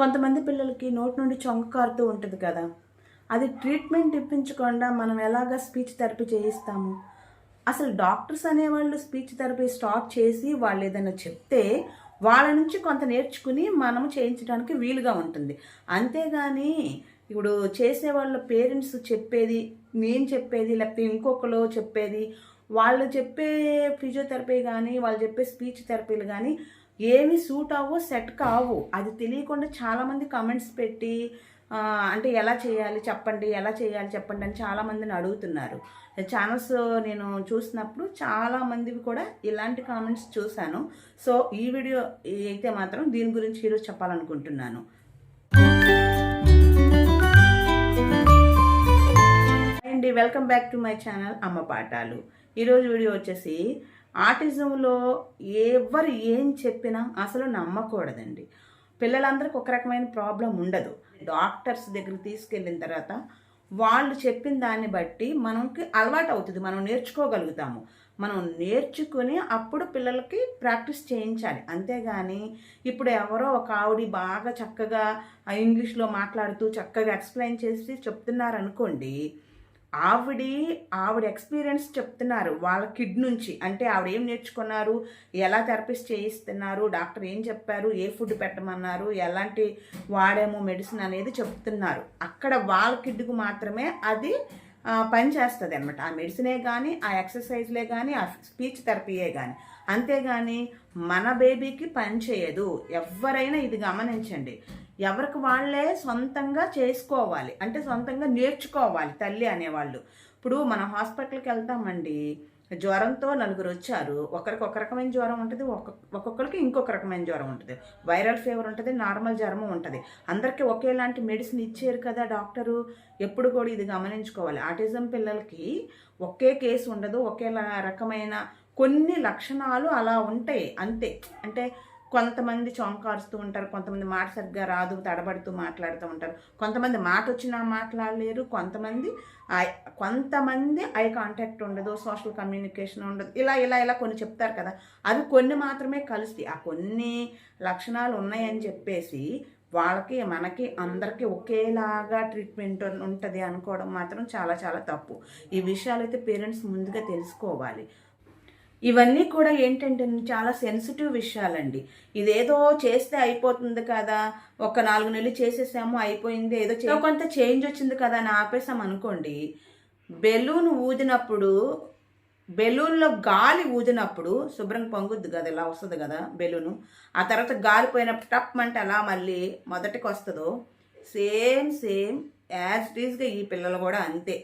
కొంతమంది పిల్లలకి నోటి నుండి చొంగ కారుతూ ఉంటుంది కదా. అది ట్రీట్మెంట్ ఇప్పించకుండా మనం ఎలాగ స్పీచ్ థెరపీ చేయిస్తాము? అసలు డాక్టర్స్ అనేవాళ్ళు స్పీచ్ థెరపీ స్టార్ట్ చేసి వాళ్ళు ఏదైనా చెప్తే వాళ్ళ నుంచి కొంత నేర్చుకుని మనం చేయించడానికి వీలుగా ఉంటుంది. అంతేగాని ఇప్పుడు చేసే వాళ్ళ పేరెంట్స్ చెప్పేది నేను చెప్పేది లేకపోతే ఇంకొకరు చెప్పేది వాళ్ళు చెప్పే ఫిజియోథెరపీ కానీ వాళ్ళు చెప్పే స్పీచ్ థెరపీలు కానీ ఏమి సూట్ అవ్వో సెట్ కావు. అది తెలియకుండా చాలామంది కమెంట్స్ పెట్టి అంటే ఎలా చేయాలి చెప్పండి ఎలా చేయాలి చెప్పండి అని చాలామందిని అడుగుతున్నారు. ఛానల్స్ నేను చూసినప్పుడు చాలామంది కూడా ఇలాంటి కామెంట్స్ చూశాను. సో ఈ వీడియో అయితే మాత్రం దీని గురించి ఈరోజు చెప్పాలనుకుంటున్నాను. అండి welcome back to my channel అమ్మ పాఠాలు. ఈరోజు వీడియో వచ్చేసి ఆటిజంలో ఎవరు ఏం చెప్పినా అసలు నమ్మకూడదండి. పిల్లలందరికీ ఒక రకమైన ప్రాబ్లం ఉండదు. డాక్టర్స్ దగ్గర తీసుకెళ్ళిన తర్వాత వాళ్ళు చెప్పిన దాన్ని బట్టి మనకి అలవాటు అవుతుంది. మనం నేర్చుకోగలుగుతాము. మనం నేర్చుకుని అప్పుడు పిల్లలకి ప్రాక్టీస్ చేయించాలి. అంతేగాని ఇప్పుడు ఎవరో ఒక ఆవిడ బాగా చక్కగా ఇంగ్లీష్లో మాట్లాడుతూ చక్కగా ఎక్స్ప్లెయిన్ చేసి చెప్తున్నారు అనుకోండి ఆవిడే ఆవిడ ఎక్స్పీరియన్స్ చెప్తున్నారు వాళ్ళ కిడ్ నుంచి. అంటే ఆవిడ ఏం నేర్చుకున్నారు? ఎలా థెరపిస్ట్ చేయిస్తున్నారు? డాక్టర్ ఏం చెప్పారు? ఏ ఫుడ్ పెట్టమన్నారు? ఎలాంటి వాడేమో? మెడిసిన్ అనేది చెప్తున్నారు. అక్కడ వాళ్ళ కిడ్కు మాత్రమే అది పనిచేస్తుంది అనమాట ఆ మెడిసినే కానీ ఆ ఎక్సర్సైజ్లే కానీ ఆ స్పీచ్ థెరపీయే కానీ అంతేగాని మన బేబీకి పని చేయదు. ఎవరైనా ఇది గమనించండి. ఎవరికి వాళ్ళే సొంతంగా చేసుకోవాలి. అంటే సొంతంగా నేర్చుకోవాలి తల్లి అనేవాళ్ళు. ఇప్పుడు మనం హాస్పిటల్కి వెళ్తామండి. జ్వరంతో నలుగురు వచ్చారు. ఒకరికి ఒక రకమైన జ్వరం ఉంటుంది ఒక్కొక్క ఒక్కొక్కరికి ఇంకొక రకమైన జ్వరం ఉంటుంది. వైరల్ ఫీవర్ ఉంటుంది నార్మల్ జ్వరము ఉంటుంది. అందరికీ ఒకేలాంటి మెడిసిన్ ఇచ్చారు కదా డాక్టరు? ఎప్పుడు కూడా ఇది గమనించుకోవాలి. ఆటిజం పిల్లలకి ఒకే కేసు ఉండదు ఒకేలా రకమైన కొన్ని లక్షణాలు అలా ఉంటాయి. అంతే. అంటే కొంతమంది చొంకారుస్తూ ఉంటారు కొంతమంది మాట సరిగ్గా రాదు తడబడుతూ మాట్లాడుతూ ఉంటారు. కొంతమంది మాట వచ్చినా మాట్లాడలేరు కొంతమంది ఐ- కొంతమంది ఐ కాంటాక్ట్ ఉండదు సోషల్ కమ్యూనికేషన్ ఉండదు. ఇలా ఇలా ఇలా కొన్ని చెప్తారు కదా. అవి కొన్ని మాత్రమే కలుస్తాయి. ఆ కొన్ని లక్షణాలు ఉన్నాయని చెప్పేసి వాళ్ళకి మనకి అందరికీ ఒకేలాగా ట్రీట్మెంట్ ఉంటుంది అనుకోవడం మాత్రం చాలా చాలా తప్పు. ఈ విషయాలు అయితే పేరెంట్స్ ముందుగా తెలుసుకోవాలి. ఇవన్నీ కూడా ఏంటంటే చాలా సెన్సిటివ్ విషయాలండి. ఇదేదో చేస్తే అయిపోతుంది కదా ఒక నాలుగు నెలలు చేసేసాము అయిపోయింది ఏదో చే- కొంత చేంజ్ వచ్చింది కదా అని ఆపేసాం అనుకోండి బెలూన్ ఊదినప్పుడు బెలూన్లో గాలి ఊదినప్పుడు శుభ్రంగా పొంగుద్ది కదా ఇలా వస్తుంది కదా బెలూను ఆ తర్వాత గాలి పోయినప్పుడు టప్ అంటే అలా మళ్ళీ మొదటికి వస్తుందో సేమ్ సేమ్ యాజ్ ఇట్ ఈజ్గా ఈ పిల్లలు కూడా అంతే.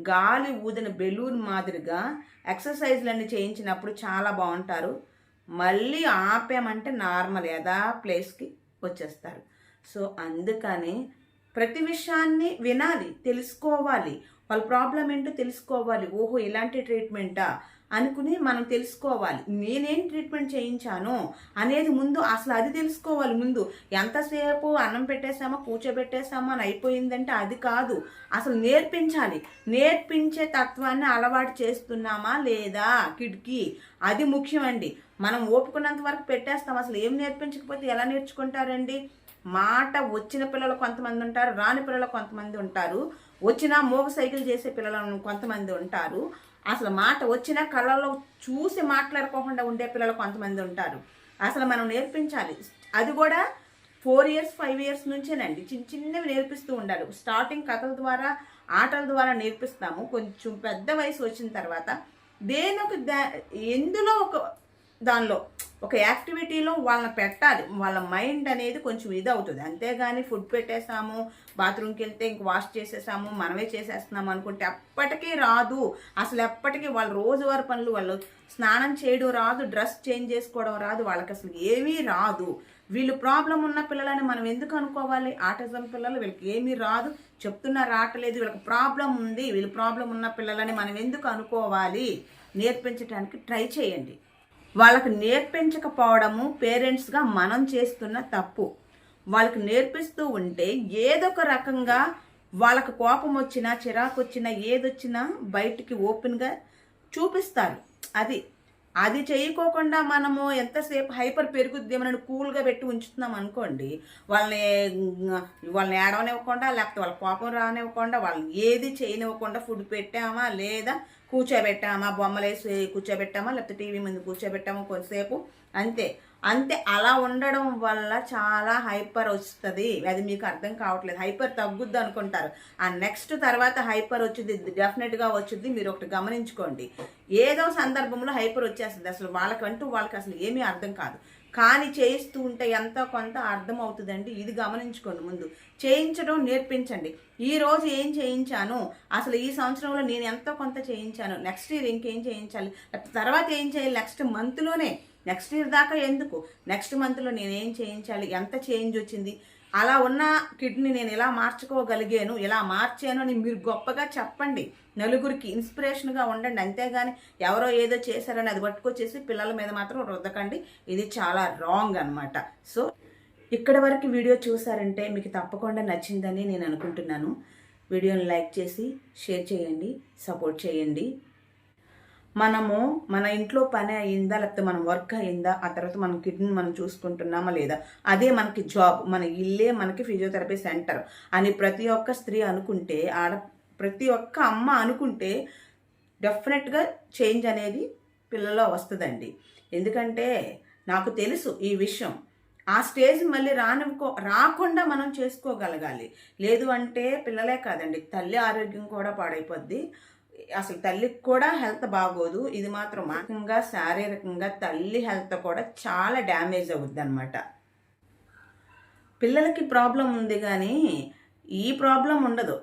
గాలి ఊదిన బెలూన్ మాదిరిగా ఎక్సర్సైజ్లన్నీ చేయించినప్పుడు చాలా బాగుంటారు. మళ్ళీ ఆపామంటే నార్మల్ యథా ప్లేస్కి వచ్చేస్తారు. సో అందుకని ప్రతి విషయాన్ని వినాలి తెలుసుకోవాలి. వాళ్ళ ప్రాబ్లం ఏంటో తెలుసుకోవాలి. ఓహో ఇలాంటి ట్రీట్మెంటా? అనుకుని మనం తెలుసుకోవాలి. నేనేం ట్రీట్మెంట్ చేయించాను అనేది ముందు అసలు అది తెలుసుకోవాలి ముందు. ఎంతసేపు అన్నం పెట్టేసామా కూర్చోబెట్టేసామా అని అయిపోయిందంటే అది కాదు. అసలు నేర్పించాలి. నేర్పించే తత్వాన్ని అలవాటు చేస్తున్నామా లేదా కిటికీ? అది ముఖ్యమండి. మనం ఓపుకున్నంత వరకు పెట్టేస్తాం. అసలు ఏం నేర్పించకపోతే ఎలా నేర్చుకుంటారండి? మాట వచ్చిన పిల్లలు కొంతమంది ఉంటారు రాని పిల్లలు కొంతమంది ఉంటారు. వచ్చిన మోగ సైకిల్ చేసే పిల్లలు కొంతమంది ఉంటారు. అసలు మాట వచ్చిన కళ్ళలో చూసి మాట్లాడుకోకుండా ఉండే పిల్లలు కొంతమంది ఉంటారు. అసలు మనం నేర్పించాలి. అది కూడా ఫోర్ ఇయర్స్ ఫైవ్ ఇయర్స్ నుంచేనండి. చిన్న చిన్నవి నేర్పిస్తూ ఉండాలి. స్టార్టింగ్ కథల ద్వారా ఆటల ద్వారా నేర్పిస్తాము. కొంచెం పెద్ద వయసు వచ్చిన తర్వాత దేని ఒక ఎందులో ఒక దానిలో ఒక యాక్టివిటీలో వాళ్ళని పెట్టాలి. వాళ్ళ మైండ్ అనేది కొంచెం ఇది అవుతుంది అంతేగాని ఫుడ్ పెట్టేసాము బాత్రూమ్కి వెళ్తే ఇంక వాష్ చేసేసాము మనమే చేసేస్తున్నాము అనుకుంటే ఎప్పటికీ రాదు. అసలు ఎప్పటికీ వాళ్ళ రోజువారి పనులు వాళ్ళు స్నానం చేయడం రాదు డ్రెస్ చేంజ్ చేసుకోవడం రాదు వాళ్ళకి అసలు ఏమీ రాదు. వీళ్ళు ప్రాబ్లం ఉన్న పిల్లలని మనం ఎందుకు అనుకోవాలి? ఆటిజం పిల్లలు వీళ్ళకి ఏమీ రాదు. చెప్తున్నా రావట్లేదు వీళ్ళకి ప్రాబ్లం ఉంది. వీళ్ళు ప్రాబ్లం ఉన్న పిల్లలని మనం ఎందుకు అనుకోవాలి? నేర్పించడానికి ట్రై చేయండి. వాళ్ళకి నేర్పించకపోవడము పేరెంట్స్గా మనం చేస్తున్న తప్పు. వాళ్ళకి నేర్పిస్తూ ఉంటే ఏదొక రకంగా వాళ్ళకు కోపం వచ్చినా చిరాకు వచ్చినా ఏదొచ్చినా బయటికి ఓపెన్గా చూపిస్తారు. అది అది చేయకోకుండా మనము ఎంతసేపు హైపర్ పెరుగుద్ది ఏమన్నా కూల్గా పెట్టి ఉంచుతున్నాం అనుకోండి వాళ్ళని వాళ్ళని ఏడవనివ్వకుండా లేకపోతే వాళ్ళ కోపం రానివ్వకుండా వాళ్ళని ఏది చేయనివ్వకుండా ఫుడ్ పెట్టామా లేదా కూర్చోబెట్టామా? బొమ్మలు వేసి కూర్చోబెట్టామా? లేకపోతే టీవీ ముందు కూర్చోబెట్టామా? కొంతసేపు? అంతే. అంతే. అలా ఉండడం వల్ల చాలా హైపర్ వస్తుంది. అది మీకు అర్థం కావట్లేదు. హైపర్ తగ్గుద్ది అనుకుంటారు. ఆ నెక్స్ట్ తర్వాత హైపర్ వచ్చింది డెఫినెట్గా వచ్చింది మీరు ఒకటి గమనించుకోండి. ఏదో సందర్భంలో హైపర్ వచ్చేస్తుంది. అసలు వాళ్ళకంటూ వాళ్ళకి అసలు ఏమీ అర్థం కాదు. కానీ చేయిస్తూ ఉంటే ఎంతో కొంత అర్థమవుతుందండి. ఇది గమనించుకోండి ముందు. చేయించడం నేర్పించండి. ఈ రోజు ఏం చేయించాను? అసలు ఈ సంవత్సరంలో నేను ఎంతో కొంత చేయించాను. నెక్స్ట్ ఇయర్ ఇంకేం చేయించాలి? తర్వాత ఏం చేయాలి? నెక్స్ట్ మంత్లోనే. నెక్స్ట్ ఇయర్ దాకా ఎందుకు? నెక్స్ట్ మంత్లో నేనేం చేయించాలి? ఎంత చేంజ్ వచ్చింది? అలా ఉన్న కిడ్నీ నేను ఇలా మార్చుకోగలిగాను ఇలా మార్చాను అని మీరు గొప్పగా చెప్పండి. నలుగురికి ఇన్స్పిరేషన్గా ఉండండి. అంతేగాని ఎవరో ఏదో చేశారని అది పట్టుకొచ్చేసి పిల్లల మీద మాత్రం రుద్దకండి. ఇది చాలా రాంగ్ అనమాట సో ఇక్కడ వరకు వీడియో చూసారంటే మీకు తప్పకుండా నచ్చిందని నేను అనుకుంటున్నాను. వీడియోని లైక్ చేసి షేర్ చేయండి సపోర్ట్ చేయండి. మనము మన ఇంట్లో పని అయిందా లేకపోతే మన వర్క్ అయిందా ఆ తర్వాత మన కిడ్నీ మనం చూసుకుంటున్నామా లేదా? అదే మనకి జాబ్. మన ఇల్లే మనకి ఫిజియోథెరపీ సెంటర్ అని ప్రతి ఒక్క స్త్రీ అనుకుంటే ఆడ ప్రతి ఒక్క అమ్మ అనుకుంటే డెఫినెట్గా చేంజ్ అనేది పిల్లలో వస్తుందండి. ఎందుకంటే నాకు తెలుసు ఈ విషయం. ఆ స్టేజ్ మళ్ళీ రానివ్వకో రాకుండా మనం చేసుకోగలగాలి. లేదు అంటే పిల్లలే కాదండి. తల్లి ఆరోగ్యం కూడా పాడైపోద్ది. అసలు తల్లికి కూడా హెల్త్ బాగోదు. ఇది మాత్రం మానసికంగా శారీరకంగా తల్లి హెల్త్ కూడా చాలా డ్యామేజ్ అవుద్ది అనమాట పిల్లలకి ప్రాబ్లం ఉంది కానీ ఈ ప్రాబ్లం ఉండదు.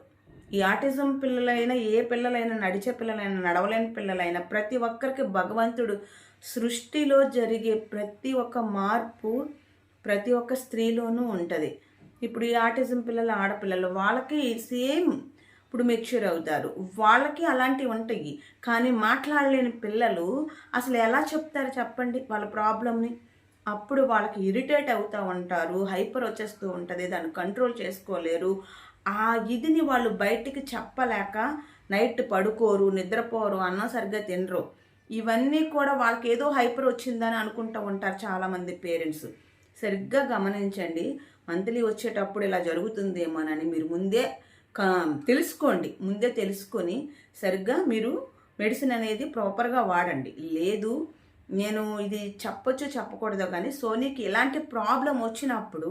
ఈ ఆటిజం పిల్లలైనా ఏ పిల్లలైనా నడిచే పిల్లలైనా నడవలేని పిల్లలైనా ప్రతి ఒక్కరికి భగవంతుడు సృష్టిలో జరిగే ప్రతి ఒక్క మార్పు ప్రతి ఒక్క స్త్రీలోనూ ఉంటుంది. ఇప్పుడు ఈ ఆటిజం పిల్లలు ఆడపిల్లలు వాళ్ళకి సేమ్ ఇప్పుడు మెచ్యూర్ అవుతారు. వాళ్ళకి అలాంటివి ఉంటాయి. కానీ మాట్లాడలేని పిల్లలు అసలు ఎలా చెప్తారు చెప్పండి? వాళ్ళ ప్రాబ్లమ్ని అప్పుడు వాళ్ళకి ఇరిటేట్ అవుతూ ఉంటారు. హైపర్ వచ్చేస్తూ ఉంటుంది. దాన్ని కంట్రోల్ చేసుకోలేరు. ఆ ఇదిని వాళ్ళు బయటికి చెప్పలేక నైట్ పడుకోరు నిద్రపోరు అన్నం సరిగ్గా తినరు. ఇవన్నీ కూడా వాళ్ళకి ఏదో హైపర్ వచ్చిందని అనుకుంటూ ఉంటారు చాలామంది పేరెంట్స్ సరిగ్గా గమనించండి. మంత్లీ వచ్చేటప్పుడు ఇలా జరుగుతుందేమోనని మీరు ముందే తెలుసుకోండి. ముందే తెలుసుకొని సరిగ్గా మీరు మెడిసిన్ అనేది ప్రాపర్గా వాడండి. లేదు నేను ఇది చెప్పొచ్చు చెప్పకూడదు కానీ సోనీకి ఇలాంటి ప్రాబ్లం వచ్చినప్పుడు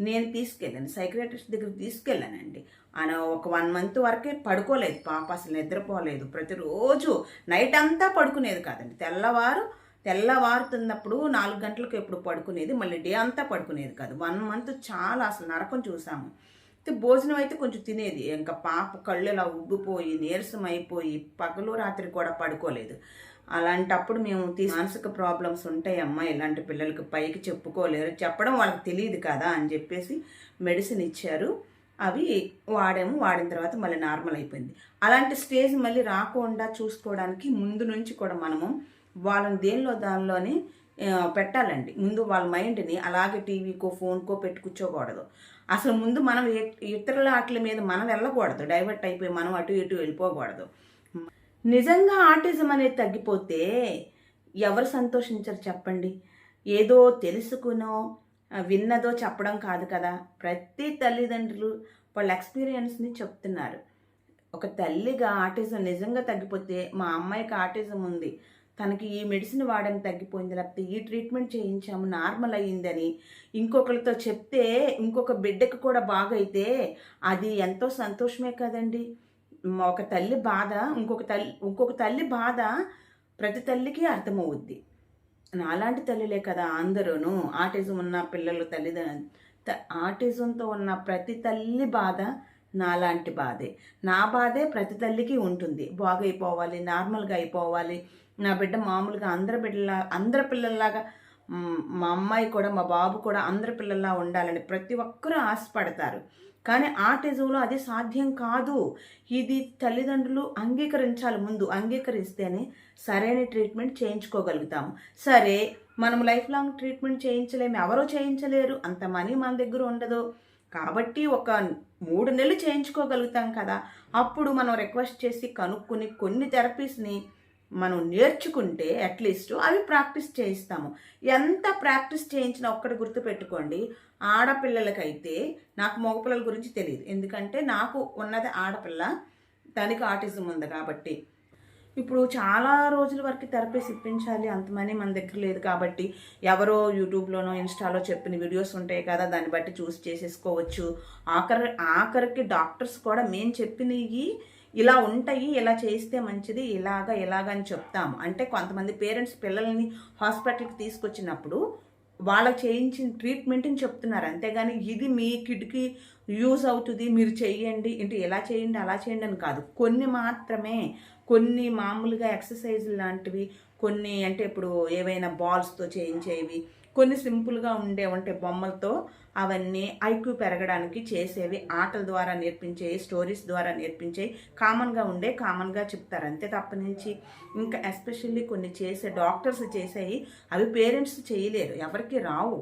నేను తీసుకెళ్ళాను. సైక్రటిస్ట్ దగ్గర తీసుకెళ్ళానండి. ఆయన ఒక వన్ మంత్ వరకే పడుకోలేదు. పాప అసలు నిద్రపోలేదు. ప్రతిరోజు నైట్ అంతా పడుకునేది కాదండి. తెల్లవారు తెల్లవారుతున్నప్పుడు నాలుగు గంటలకు ఎప్పుడు పడుకునేది మళ్ళీ డే అంతా పడుకునేది కాదు. వన్ మంత్ చాలా అసలు నరకం చూసాము. భోజనం అయితే కొంచెం తినేది. ఇంకా పాప కళ్ళు ఇలా ఉబ్బిపోయి నీరసం అయిపోయి పగలు రాత్రి కూడా పడుకోలేదు. అలాంటప్పుడు మేము మానసిక ప్రాబ్లమ్స్ ఉంటాయమ్మా ఇలాంటి పిల్లలకి పైకి చెప్పుకోలేరు చెప్పడం వాళ్ళకి తెలియదు కదా అని చెప్పేసి మెడిసిన్ ఇచ్చారు. అవి వాడాము వాడిన తర్వాత మళ్ళీ నార్మల్ అయిపోయింది. అలాంటి స్టేజ్ మళ్ళీ రాకుండా చూసుకోవడానికి ముందు నుంచి కూడా మనము వాళ్ళని దేనిలో దానిలోనే పెట్టాలండి. ముందు వాళ్ళ మైండ్ని అలాగే టీవీకో ఫోన్కో పెట్టుకుచ్చోకూడదు అసలు ముందు మనం ఇతరుల ఆటల మీద మనం వెళ్ళకూడదు. డైవర్ట్ అయిపోయి మనం అటు ఇటు వెళ్ళిపోకూడదు. నిజంగా ఆర్టిజం అనేది తగ్గిపోతే ఎవరు సంతోషించరు చెప్పండి. ఏదో తెలుసుకునో విన్నదో చెప్పడం కాదు కదా. ప్రతి తల్లిదండ్రులు వాళ్ళ ఎక్స్పీరియన్స్ని చెప్తున్నారు. ఒక తల్లిగా ఆర్టిజం నిజంగా తగ్గిపోతే మా అమ్మాయికి ఆర్టిజం ఉంది. తనకి ఈ మెడిసిన్ వాడడం తగ్గిపోయింది లేకపోతే ఈ ట్రీట్మెంట్ చేయించాము నార్మల్ అయ్యిందని ఇంకొకరితో చెప్తే ఇంకొక బిడ్డకు కూడా బాగైతే అది ఎంతో సంతోషమే కదండి. ఒక తల్లి బాధ ఇంకొక తల్లి ఇంకొక తల్లి బాధ ప్రతి తల్లికి అర్థమవుద్ది. నాలాంటి తల్లిలే కదా అందరూను. ఆటిజం ఉన్న పిల్లలు తల్లిదండ్రులు ఆటిజంతో ఉన్న ప్రతి తల్లి బాధ నాలాంటి బాధే. నా బాధే ప్రతి తల్లికి ఉంటుంది. బాగైపోవాలి నార్మల్గా అయిపోవాలి నా బిడ్డ మామూలుగా అందరి బిడ్డలా అందరి పిల్లల్లాగా మా అమ్మాయి కూడా మా బాబు కూడా అందరి పిల్లల్లా ఉండాలని ప్రతి ఒక్కరూ ఆశపడతారు. కానీ ఆటిజంలో అది సాధ్యం కాదు. ఇది తల్లిదండ్రులు అంగీకరించాలి ముందు. అంగీకరిస్తేనే సరైన ట్రీట్మెంట్ చేయించుకోగలుగుతాము. సరే మనం లైఫ్ లాంగ్ ట్రీట్మెంట్ చేయించలేము. ఎవరో చేయించలేరు. అంత మనీ మన దగ్గర ఉండదు. కాబట్టి ఒక మూడు నెలలు చేయించుకోగలుగుతాం కదా. అప్పుడు మనం రిక్వెస్ట్ చేసి కనుక్కుని కొన్ని థెరపీస్ని మనం నేర్చుకుంటే అట్లీస్ట్ అవి ప్రాక్టీస్ చేయిస్తాము. ఎంత ప్రాక్టీస్ చేయించినా ఒక్కటి గుర్తుపెట్టుకోండి ఆడపిల్లలకైతే నాకు మగపిల్లల గురించి తెలియదు. ఎందుకంటే నాకు ఉన్నది ఆడపిల్ల దానికి ఆటిజం ఉంది కాబట్టి. ఇప్పుడు చాలా రోజుల వరకు థెరపీస్ ఇప్పించాలి అంత మనీ మన దగ్గర లేదు కాబట్టి. ఎవరో యూట్యూబ్లోనో ఇన్స్టాలో చెప్పిన వీడియోస్ ఉంటాయి కదా దాన్ని బట్టి చూసి చేసేసుకోవచ్చు. ఆఖరి ఆఖరికి డాక్టర్స్ కూడా మేము చెప్పినవి ఇలా ఉంటాయి ఇలా చేస్తే మంచిది ఇలాగా ఇలాగ అని చెప్తాం అంటే కొంతమంది పేరెంట్స్ పిల్లల్ని హాస్పిటల్కి తీసుకొచ్చినప్పుడు వాళ్ళకి చేయించిన ట్రీట్మెంట్ని చెప్తున్నారు. అంతేగాని ఇది మీ కిడ్కి యూజ్ అవుతుంది మీరు చెయ్యండి ఏంటి ఎలా చేయండి అలా చేయండి అని కాదు. కొన్ని మాత్రమే కొన్ని మామూలుగా ఎక్సర్సైజ్ లాంటివి కొన్ని అంటే ఇప్పుడు ఏవైనా బాల్స్తో చేయించేవి కొన్ని సింపుల్గా ఉండే ఉంటే బొమ్మలతో అవన్నీ ఐక్యూ పెరగడానికి చేసేవి ఆటల ద్వారా నేర్పించేవి స్టోరీస్ ద్వారా నేర్పించేవి కామన్గా ఉండే కామన్గా చెప్తారు. అంతే తప్ప నుంచి ఇంకా ఎస్పెషల్లీ కొన్ని చేసే డాక్టర్స్ చేసేవి అవి పేరెంట్స్ చేయలేరు. ఎవరికి రావు.